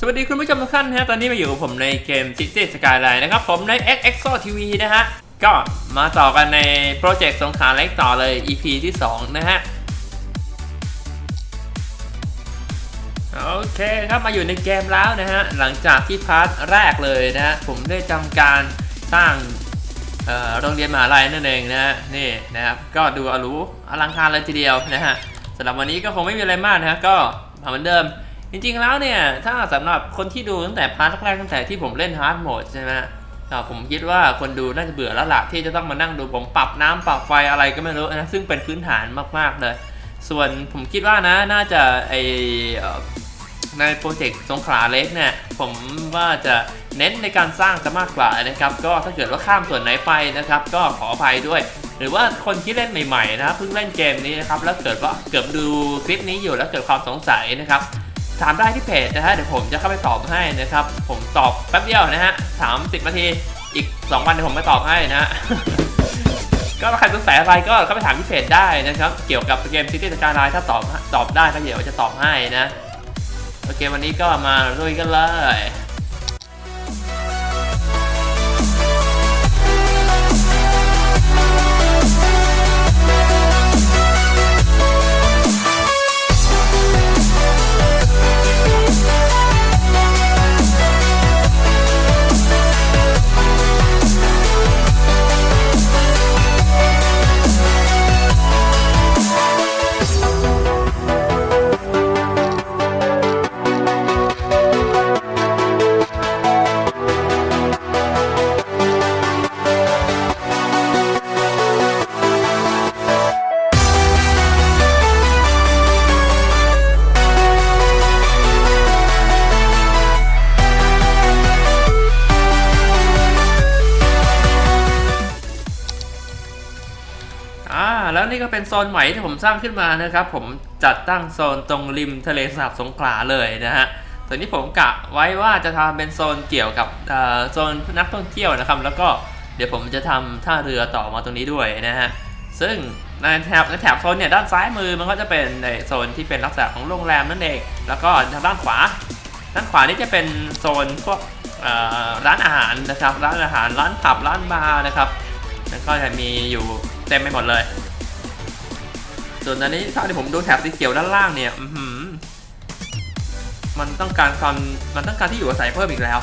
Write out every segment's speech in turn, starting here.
สวัสดีคุณผู้ชมทุกท่านนะฮะ ตอนนี้มาอยู่กับผมในเกม City Skyline นะครับ ผมใน XXO TV นะฮะ ก็มาต่อกันในโปรเจกต์สงขลาเล็กต่อเลย EP ที่ 2 นะฮะ โอเคครับมาอยู่ในเกมแล้วนะฮะ หลังจากที่พาร์ทแรกเลยนะฮะ ผมได้ทำการสร้างโรงเรียนมหาลัยนั่นเองนะฮะ นี่นะครับ ก็ดูอรูอลังการเลยทีเดียวนะฮะสำหรับวันนี้ก็คงไม่มีอะไรมากนะฮะ ก็เหมือนเดิม จริงๆแล้วเนี่ยถ้าสำหรับคนที่ดูตั้งแต่พาร์ทแรกตั้งแต่ที่ผมเล่นฮาร์ดโหมดใช่ไหมอ่าผมคิดว่าคนดูน่าจะเบื่อแล้วล่ะที่จะต้องมานั่งดูผมปรับน้ำปรับไฟอะไรก็ไม่รู้นะซึ่งเป็นพื้นฐานมากๆเลย ส่วนผมคิดว่านะน่าจะไอเอ่อในโปรเจกต์สงขลาเล็กเนี่ยผมว่าจะเน้นในการสร้างจะมากกว่านะครับ ก็ถ้าเกิดว่าข้ามส่วนไหนไปนะครับ ก็ขออภัยด้วย หรือว่าคนที่เล่นใหม่ๆนะครับเพิ่งเล่นเกมนี้นะครับแล้วเกิดว่าเกิดดูคลิปนี้อยู่แล้วเกิดความสงสัยนะครับ ถามได้ที่เพจนะฮะเดี๋ยวผมจะเข้าไปตอบให้นะครับ ผมตอบแป๊บเดียวนะฮะสามสิบนาทีอีก 2 วันเดี๋ยวผมไปตอบให้นะฮะก็ใครสงสัยอะไรก็เข้าไปถามที่เพจได้นะครับ เกี่ยวกับเกมซิตี้สกายไลน์ถ้าตอบตอบได้ก็เดี๋ยวจะตอบให้นะ โอเควันนี้ก็มาลุยกันเลย นี่ก็เป็นโซนใหม่ที่ผมสร้างขึ้นมานะครับ ผมจัดตั้งโซนตรงริมทะเลสาบสงขลาเลยนะฮะตอนนี้ผมกะไว้ว่าจะทำเป็นโซนเกี่ยวกับโซนนักท่องเที่ยวนะครับ แล้วก็เดี๋ยวผมจะทำท่าเรือต่อมาตรงนี้ด้วยนะฮะซึ่งในแถบในแถบโซนเนี่ยด้านซ้ายมือมันก็จะเป็นในโซนที่เป็นลักษณะของโรงแรมนั่นเอง แล้วก็ทางด้านขวา ด้านขวานี่จะเป็นโซนพวกร้านอาหารนะครับ ร้านอาหารร้านผับร้านบาร์นะครับแล้วก็จะมีอยู่เต็มไปหมดเลย ส่วนอันนี้ถ้าที่ผมดูแถบสีเขียวด้านล่างเนี่ยอืมันต้องการความมันต้องการที่อยู่อาศัยเพิ่มอีกแล้ว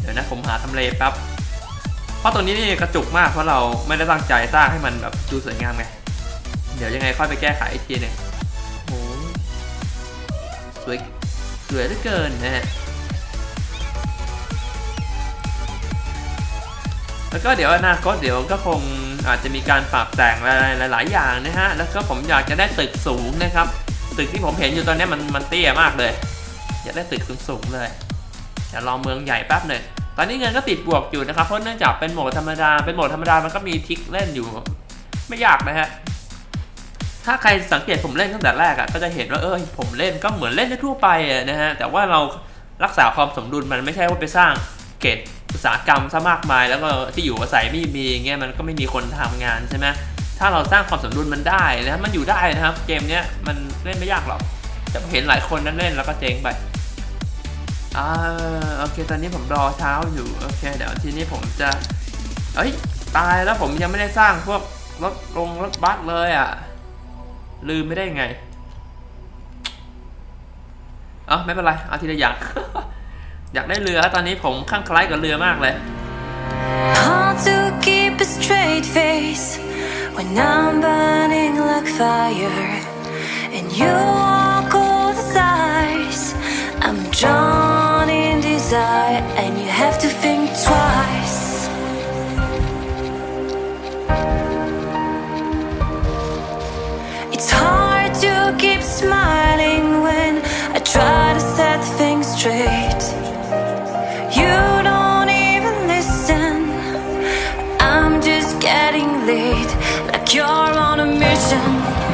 เดี๋ยวนะผมหาทำเลแป๊บเพราะตรงนี้นี่กระจุกมากเพราะเราไม่ได้ตั้งใจสร้างให้มันแบบดูสวยงามไงเดี๋ยวยังไงค่อยไปแก้ไขอีกทีนึงโอ้โหสวยสวยเหลือเกินนะฮะแล้วก็เดี๋ยวอนาคตเดี๋ยวก็คง อาจจะมีการปรับแต่งอะไรหลาย ๆ อย่างนะฮะ แล้วก็ผมอยากจะได้ตึกสูงนะครับ ตึกที่ผมเห็นอยู่ตอนนี้มันมันเตี้ยมากเลย อยากได้ตึกสูง ๆ เลยเดี๋ยวลองเมืองใหญ่แป๊บหนึ่งตอนนี้เงินก็ติดบวกอยู่นะครับ เพราะเนื่องจากเป็นโหมดธรรมดา เป็นโหมดธรรมดามันก็มีทิกเล่นอยู่ ไม่ยากนะฮะ ถ้าใครสังเกตผมเล่นตั้งแต่แรกอะก็จะเห็นว่าเออผมเล่นก็เหมือนเล่นทั่วไปะนะฮะ แต่ว่าเรารักษาความสมดุลมันไม่ใช่ว่าไปสร้างเกต อุตสาหกรรมซะมากมาย แล้วก็ที่อยู่อาศัยไม่มีเงี้ยมันก็ไม่มีคนทำงานใช่ไหมถ้าเราสร้างความสมดุลมันได้นะมันอยู่ได้นะครับ เกมเนี้ยมันเล่นไม่ยากหรอกแต่เห็นหลายคนนั้นเล่นแล้วก็เจ๊งไปอ่าโอเค ตอนนี้ผมรอเช้าอยู่โอเคเดี๋ยวทีนี้ผมจะเอ้ยตายแล้วผมยังไม่ได้สร้างพวกรถลงรถบัสเลยอะ ลืมไม่ได้ไงเอ๋อไม่เป็นไรเอาทีละอย่าง อยากได้เรือตอนนี้ผมข้างคล้ายกับเรือมากเลย Hard to keep a straight face when I'm burning like fire and you walk all the sides. I'm drawn in desire and getting late, like you're on a mission.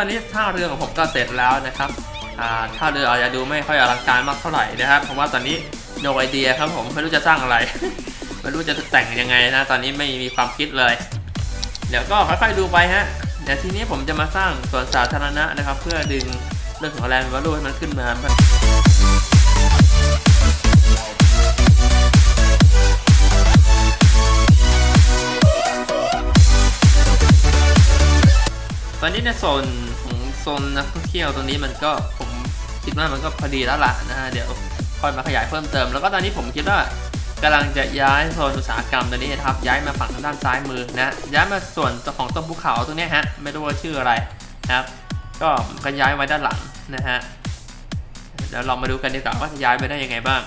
อเคครับตอนนี้ท่าเรือของผมก็เสร็จแล้วนะครับท่าเรืออาจจะดูไม่ค่อยอลังการมากเท่าไหร่นะครับเพราะว่าตอนนี้ no idea ครับผมไม่รู้จะสร้างอะไร ไม่รู้จะแต่งยังไงนะ ตอนนี้ไม่มีความคิดเลย เดี๋ยวก็ค่อยๆดูไปฮะเดี๋ยวทีนี้ผมจะมาสร้างสวนสาธารณะนะครับ เพื่อดึงเรื่องของแรงวัลูให้มันขึ้นมาตอนนี้ในโซน โซนนักท่องเที่ยวตรงนี้มันก็ผมคิดว่ามันก็พอดีแล้วล่ะนะฮะเดี๋ยวค่อยมาขยายเพิ่มเติม แล้วก็ตอนนี้ผมคิดว่ากำลังจะย้ายโซนอุตสาหกรรมตัวนี้นะครับย้ายมาฝั่งทางด้านซ้ายมือนะย้ายมาส่วนของต้นภูเขาตรงนี้ฮะไม่รู้ว่าชื่ออะไรนะครับ ก็ก็ย้ายไว้ด้านหลังนะฮะเดี๋ยวเรามาดูกันดีกว่าว่าจะย้ายไปได้ยังไงบ้าง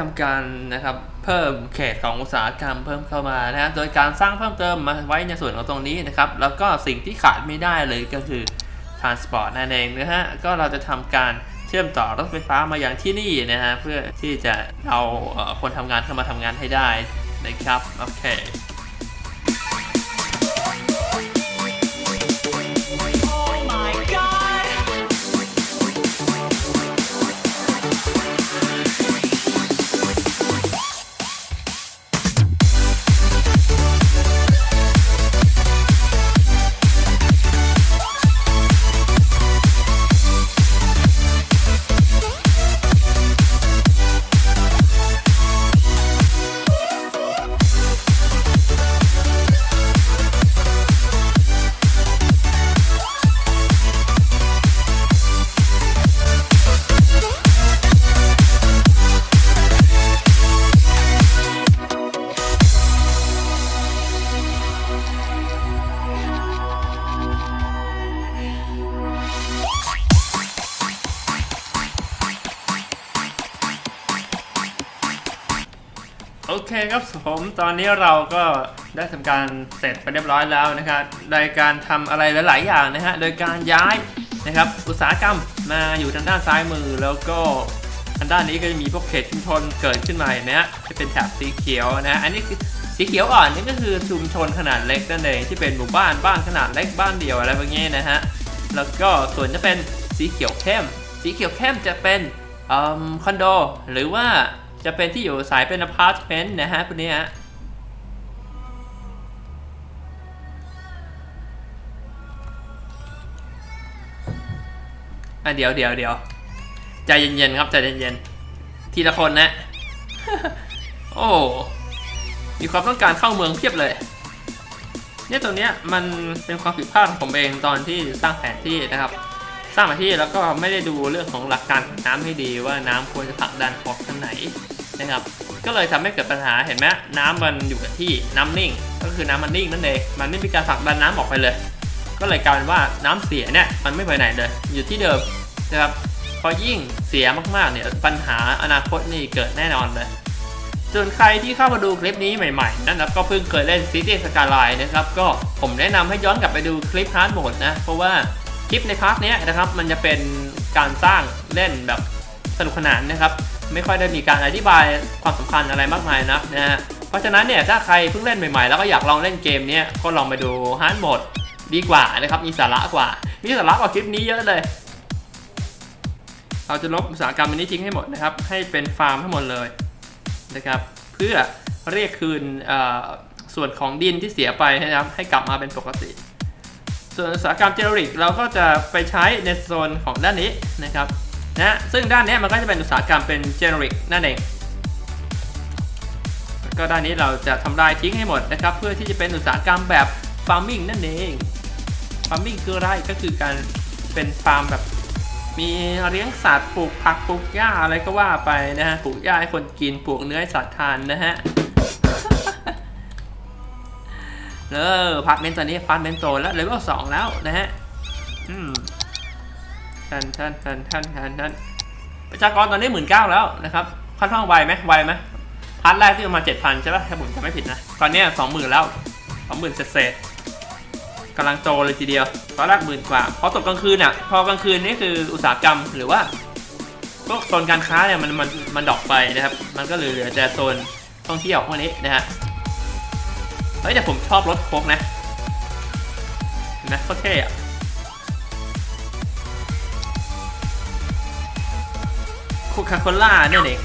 ทำการนะครับเพิ่มเขตของอุตสาหกรรมเพิ่มเข้ามานะฮะโดยการสร้างเพิ่มเติมมาไว้ในส่วนของตรงนี้นะครับแล้วก็สิ่งที่ขาดไม่ได้เลยก็คือ transport นั่นเองนะฮะก็เราจะทำการเชื่อมต่อรถไฟฟ้ามาอย่างที่นี่นะฮะเพื่อที่จะเอาคนทำงานเข้ามาทำงานให้ได้นะครับโอเค ตอนนี้เราก็ได้ทำการเสร็จไปเรียบร้อยแล้วนะครับโดยการทำอะไรหลาย ๆ อย่างนะฮะ โดยการย้ายนะครับ อุตสาหกรรมมาอยู่ทางด้านซ้ายมือแล้วก็ทางด้านนี้ก็จะมีพวกเขตชุมชนเกิดขึ้นมาเห็นะฮะที่เป็นแถบสีเขียวนะ อันนี้คือสีเขียวอ่อนนี่ก็คือชุมชนขนาดเล็กนั่นเองที่เป็นหมู่บ้านบ้านขนาดเล็กบ้านเดียวอะไรแบบนี้นะฮะ แล้วก็ส่วนจะเป็นสีเขียวเข้ม สีเขียวเข้มจะเป็นอคอนโดหรือว่าจะเป็นที่อยู่อาศัยเป็นอพาร์ตเมนต์นะฮะพวกนี้ฮะ อะเดี๋ยวเดี๋ยวเดี๋ยวใจเย็นๆครับใจเย็นๆทีละคนนะ โอ้ มีความต้องการเข้าเมืองเพียบเลย เนี่ยตรงเนี้ยมันเป็นความผิดพลาดของผมเองตอนที่สร้างแผนที่นะครับ สร้างแผนที่แล้วก็ไม่ได้ดูเรื่องของหลักการน้ำให้ดีว่าน้ำควรจะผลักดันออกทางไหนนะครับ ก็เลยทำให้เกิดปัญหาเห็นไหมน้ำมันอยู่กับที่น้ำนิ่ง ก็คือน้ำมันนิ่งนั่นเองมันไม่มีการผลักดันน้ำออกไปเลย ก็เลยกลายเป็นว่าน้ำเสียเนี่ยมันไม่ไปไหนเลย อยู่ที่เดิมนะครับพอยิ่งเสียมากๆเนี่ยปัญหาอนาคตนี่เกิดแน่นอนเลยส่วนใครที่เข้ามาดูคลิปนี้ใหม่ๆ นะครับก็เพิ่งเคยเล่น City Skyline นะครับก็ผมแนะนำให้ย้อนกลับไปดูคลิปพาร์ทโหมดนะ เพราะว่าคลิปในพาร์ทนี้นะครับมันจะเป็นการสร้างเล่นแบบสนุกสนานนะครับ ไม่ค่อยได้มีการอธิบายความสำคัญอะไรมากมายนักนะฮะเพราะฉะนั้นเนี่ยถ้าใครเพิ่งเล่นใหม่ๆ แล้วก็อยากลองเล่นเกมนี้ก็ลองไปดูฮาร์ ดีกว่านะครับ มีสาระกว่า มีสาระกว่าคลิปนี้เยอะเลย เราจะลบอุตสาหกรรมนี้ทิ้งให้หมดนะครับ ให้เป็นฟาร์มทั้งหมดเลยนะครับ เพื่อเรียกคืนส่วนของดินที่เสียไปนะครับ ให้กลับมาเป็นปกติ ส่วนอุตสาหกรรมเจเนริกเราก็จะไปใช้ในโซนของด้านนี้นะครับนะซึ่งด้านนี้มันก็จะเป็นอุตสาหกรรมเป็นเจเนริกนั่นเองก็ด้านนี้เราจะทำลายทิ้งให้หมดนะครับ เพื่อที่จะเป็นอุตสาหกรรมแบบฟาร์มิงนั่นเอง ฟาร์มิงคืออะไรก็คือการเป็นฟาร์มแบบมีเลี้ยงสัตว์ปลูกผักปลูกหญ้าอะไรก็ว่าไปนะฮะปลูกหญ้าให้คนกินปลูกเนื้อให้สัตว์ทานนะฮะเออพาร์ทเมนต์ตอนนี้พาร์ทเมนต์โตแล้วเลเวลสองแล้วนะฮะอืมทันทันทันทันทันทันประชากรตอนนี้หมื่นเก้าแล้วนะครับค่อนข้างไวไหมไวไหมพาร์ทแรกที่ประมาณเจ็ดพันใช่ป่ะถ้าผมจำไม่ผิดนะ ตอนนี้สองหมื่นแล้วสองหมื่นเศษำลังโตเลยทีเดียวตอนแรกหมื่นกว่าพอตกกลางคืนอะ พอกลางคืนนี่คืออุตสาหกรรมหรือว่าพวกโซนการค้าเนี่ยมันมันมันดอกไปนะครับ มันก็เลยเหลือแต่โซนท่องเที่ยวพวกนี้นะฮะ เฮ้ยแต่ผมชอบรถโคกนะนะโคเท่อะโคคาโคล่าเนี่ยเอง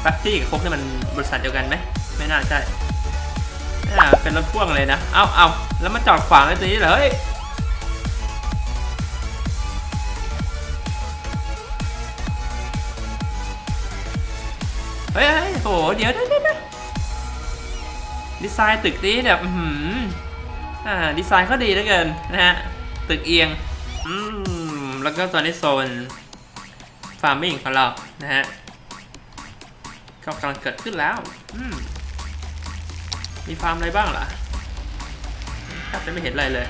แป๊บซี่กับโคกนี่มันบริษัทเดียวกันไหม ไม่น่าใช่ อ่าเป็นรถพ่วงเลยนะ เอาเอาแล้วมาจอดขวางไว้ตรงนี้เหรอเฮ้ยเฮ้ยโห เดี๋ยวเดี๋ยวเดี๋ยวดีไซน์ตึกนี้แบบอื้อหืออ่า ดีไซน์เขาดีเหลือเกินนะฮะ ตึกเอียง อืม แล้วก็ตอนนี้โซน ฟาร์มิงของเรา นะฮะ ก็กำลังเกิดขึ้นแล้ว อืม มีฟาร์มอะไรบ้างล่ะแทบจะไม่เห็นอะไรเลย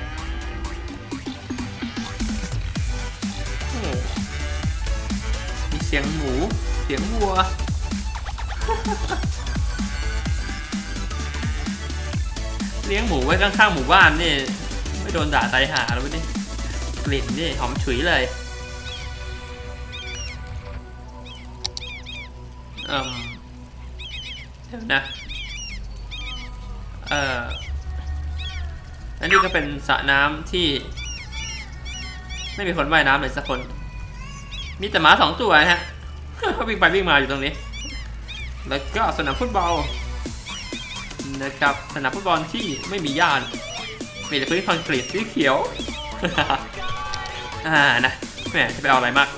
มีเสียงหมู เสียงวัว เลี้ยงหมูไว้ข้างๆหมู่บ้านนี่ ไม่โดนด่าตายหาแล้วนี่กลิ่นนี่หอมฉุยเลย เป็นสระน้ำที่ ไม่มีคนว่ายน้ำเลยสักคน มีแต่หมาสองตัวนะฮะเขาวิ่งไปวิ่งมาอยู่ตรงนี้ แล้วก็สนามฟุตบอลนะครับสนามฟุตบอลที่ไม่มีหญ้ามีแต่พื้นคอนกรีตสีเขียวอ่านะแหมจะไปเอาอะไรมาก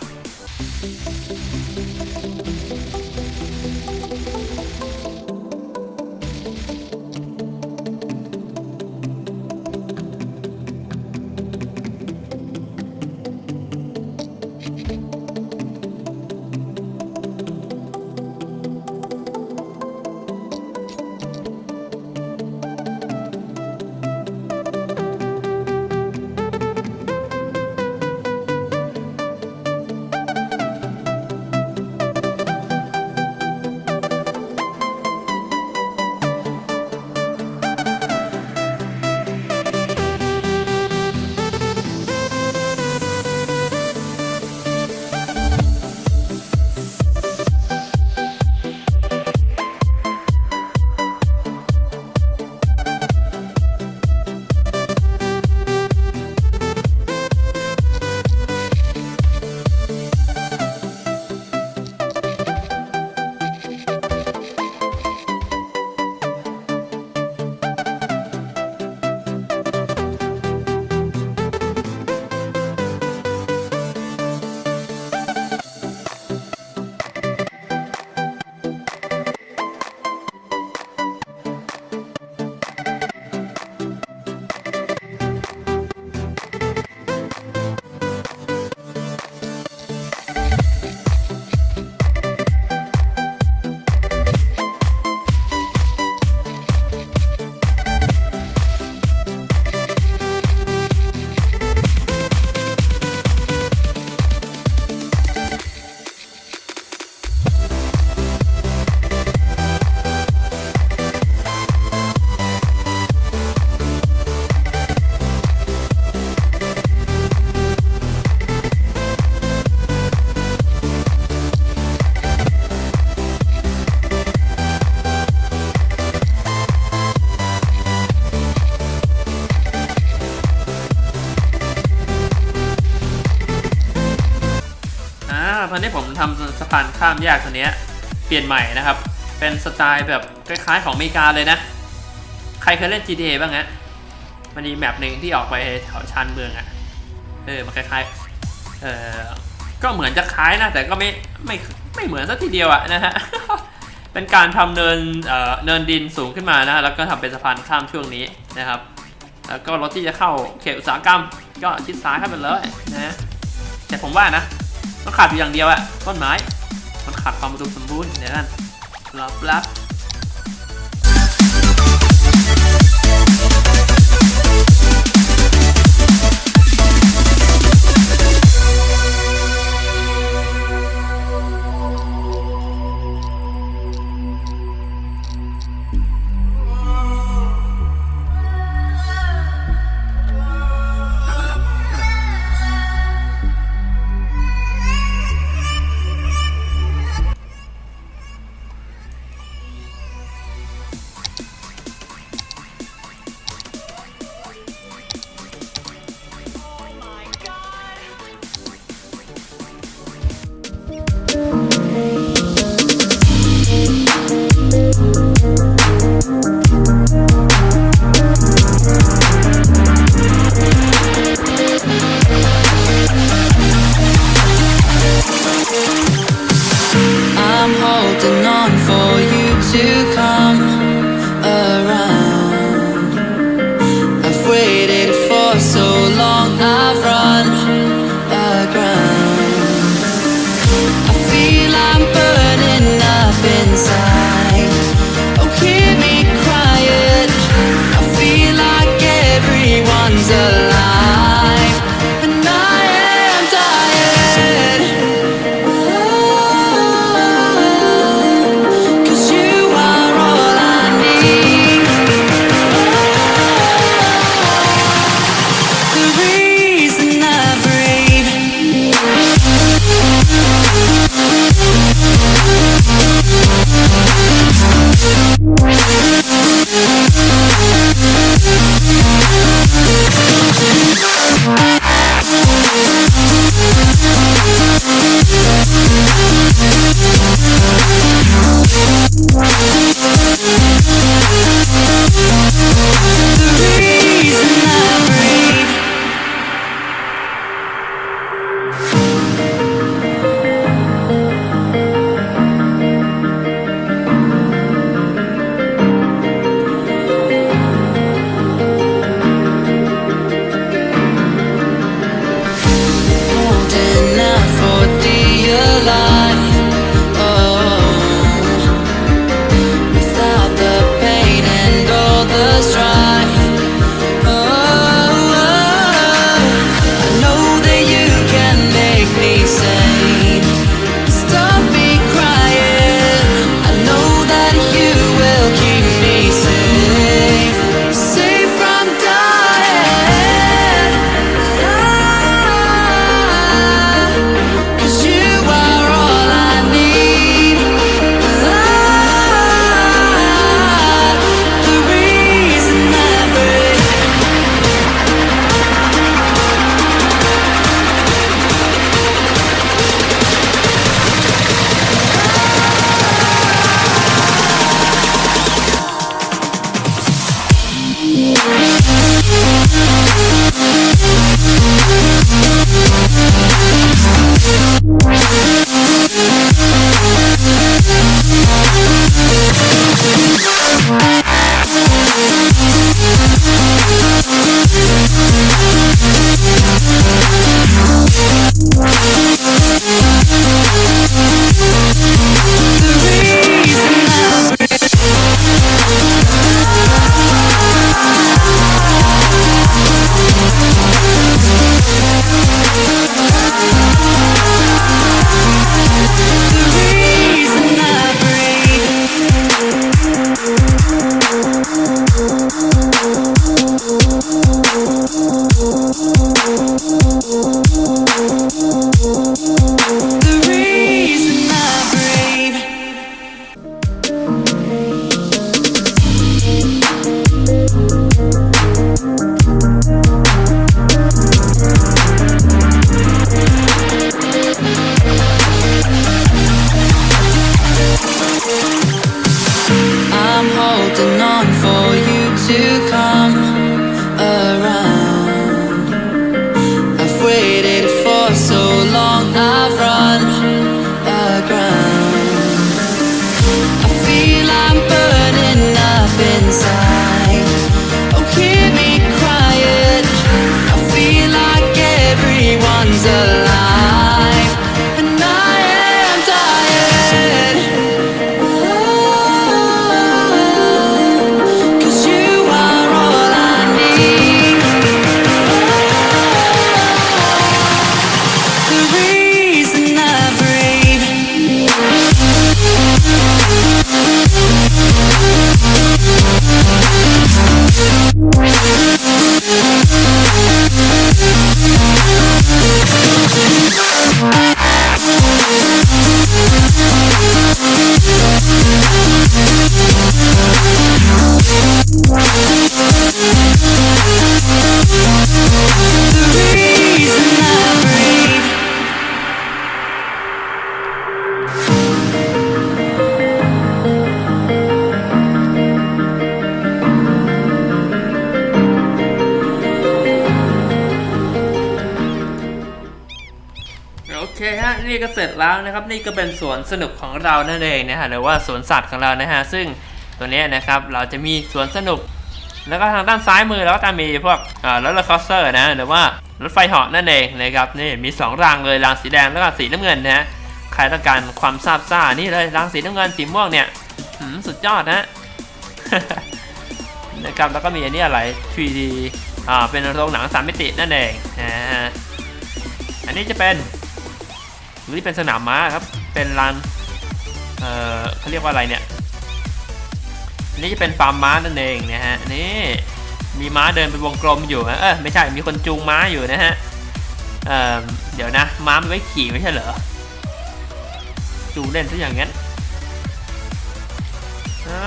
นี้ผมทำสะพานข้ามแยกตัวนี้เปลี่ยนใหม่นะครับ เป็นสไตล์แบบคล้ายๆของอเมริกาเลยนะ ใครเคยเล่น GTA บ้างฮะมันมีแมปหนึ่งที่ออกไปแถวชานเมืองอะ่ะ เออ มันคล้ายๆ เออก็เหมือนจะคล้ายนะ แต่ก็ไม่ไม่ไม่เหมือนสักทีเดียวอะนะฮะ เป็นการทำเนินเอ่อเนินดินสูงขึ้นมานะ แล้วก็ทำเป็นสะพานข้ามช่วงนี้นะครับ แล้วก็รถที่จะเข้าเขตอุตสาหกรรม ก็ชิดซ้ายเข้าไปเลยนะ แต่ผมว่านะ มันขาดอยู่อย่างเดียวอะต้นไม้ มันขาดความอุดมสมบูรณ์เดี๋ยวนั่นรับรับ ล้วนะครับนี่ก็เป็นสวนสนุกของเรานั่นเองนะฮะหรือว่าสวนสัตว์ของเรานะฮะซึ่งตัวนี้นะครับเราจะมีสวนสนุก แล้วก็ทางด้านซ้ายมือเราก็จะมีพวกรถรถคอสเตอร์นะหรือว่ารถไฟเหาะนั่นเองนะครับนี่มีสองรางเลยรางสีแดงแล้วก็สีน้ำเงินนะฮะใครต้องการความซาบซ่านี่เลยรางสีน้ำเงินสีม่วงเนี่ยสุดยอดนะนะครับแล้วก็มีอันนี้อะไร 3D อ่าเป็นโรงหนังสามมิตินั่นเองนะฮะอันนี้จะเป็น หรือที่เป็นสนามม้าครับ เป็นลานเอ่อเขาเรียกว่าอะไรเนี่ยนนี้จะเป็นฟาร์มม้านั่นเองนะฮะนี่มีม้าเดินเป็นวงกลมอยู่นะเออไม่ใช่มีคนจูงม้าอยู่นะฮะเออเดี๋ยวนะม้ามันไว้ขี่ไม่ใช่เหรอจูงเล่นซะอย่างนั้นอ่า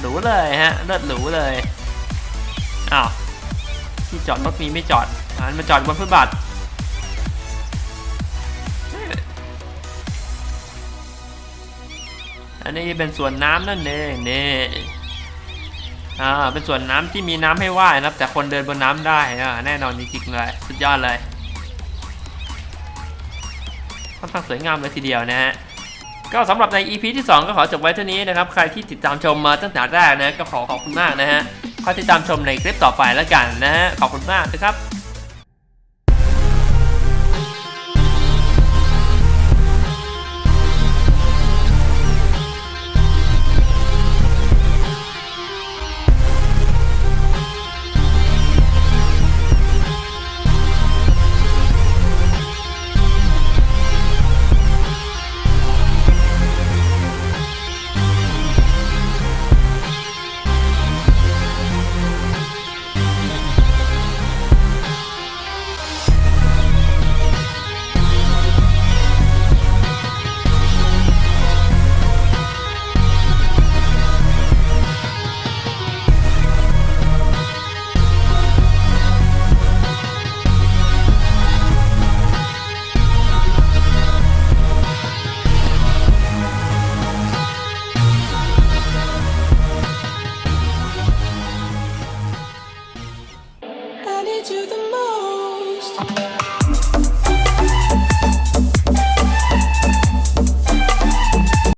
หรูเลยฮะเลิศหรูเลยอ้าวที่จอดรถมีไม่จอดอ่ามาจอดบนฟุตบาท อันนี้เป็นส่วนน้ำนั่นเองนี่อ่าเป็นส่วนน้ำที่มีน้ำให้ว่ายนะครับ แต่คนเดินบนน้ำได้อ่าแน่นอนจริงๆเลยสุดยอดเลยค่อนข้างสวยงามเลยทีเดียวนะฮะก็สำหรับใน EP ที่ 2 ก็ขอจบไว้เท่านี้นะครับ ใครที่ติดตามชมมาตั้งแต่แรกนะ ก็ขอขอบคุณมากนะฮะคอยติดตามชมในคลิปต่อไปแล้วกันนะฮะขอบคุณมากนะครับ